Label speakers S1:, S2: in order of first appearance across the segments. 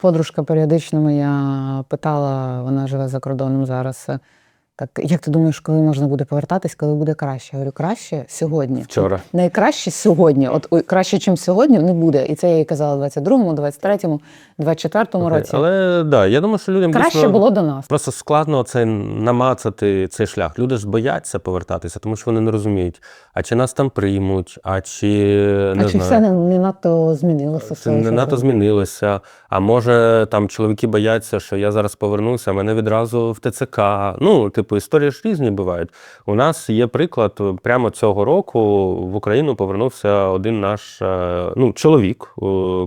S1: Подружка періодично моя питала, вона живе за кордоном зараз. Так, як ти думаєш, коли можна буде повертатись, коли буде краще? Я говорю, краще сьогодні.
S2: Вчора.
S1: Найкраще сьогодні. От ой, краще, ніж сьогодні, не буде. І це я їй казала в 22-му, 23-му, 24-му
S2: Окей.
S1: році.
S2: Але да, я думаю, що людям
S1: Краще
S2: дійсно
S1: було до нас.
S2: просто складно це намацати цей шлях. Люди ж бояться повертатися, тому що вони не розуміють, а чи нас там приймуть, а чи не
S1: а чи
S2: знаю.
S1: все не, не надто змінилося?
S2: Це не надто змінилося. А може там чоловіки бояться, що я зараз повернуся, а мене відразу в ТЦК. Ну, типу, історії ж різні бувають. У нас є приклад прямо цього року в Україну повернувся один наш е, ну, чоловік, е,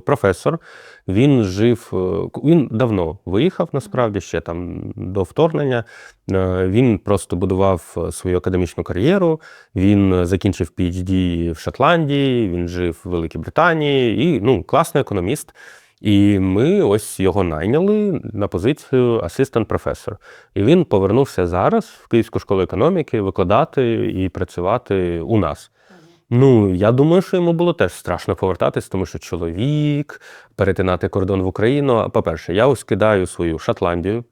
S2: професор. Він жив, е, він давно виїхав, насправді ще там до вторгнення. Е, Він просто будував е, свою академічну кар'єру. Він е, закінчив PhD в Шотландії, він жив в Великій Британії і ну, класний економіст. І ми ось його найняли на позицію асистент професор. І він повернувся зараз в Київську школу економіки викладати і працювати у нас. Ну, я думаю, що йому було теж страшно повертатись, тому що чоловік, перетинати кордон в Україну. По-перше, я ось кидаю свою Шотландію,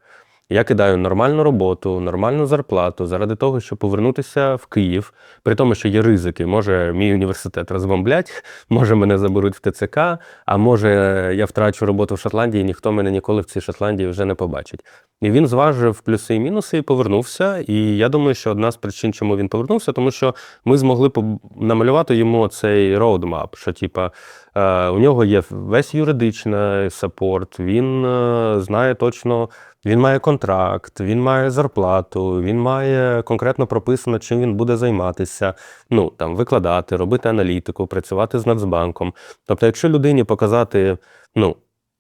S2: я кидаю нормальну роботу, нормальну зарплату заради того, щоб повернутися в Київ, при тому, що є ризики. Може, мій університет розбомблять, може, мене заберуть в ТЦК, а може, я втрачу роботу в Шотландії, і ніхто мене ніколи в цій Шотландії вже не побачить. І він зважив плюси і мінуси і повернувся. І я думаю, що одна з причин, чому він повернувся, тому що ми змогли намалювати йому цей роудмап, що типа е, у нього є весь юридичний сапорт, він е, знає точно. Він має контракт, він має зарплату, він має конкретно прописано, чим він буде займатися. Ну там викладати, робити аналітику, працювати з Нацбанком. Тобто, якщо людині показати ну,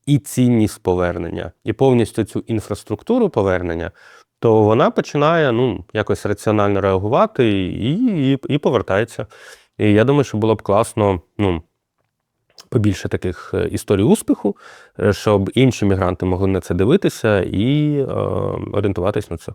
S2: і цінність повернення, і повністю цю інфраструктуру повернення, то вона починає ну, якось раціонально реагувати і, і, і повертається. І я думаю, що було б класно, ну. Побільше таких е, історій успіху, е, щоб інші мігранти могли на це дивитися і е, орієнтуватись на це.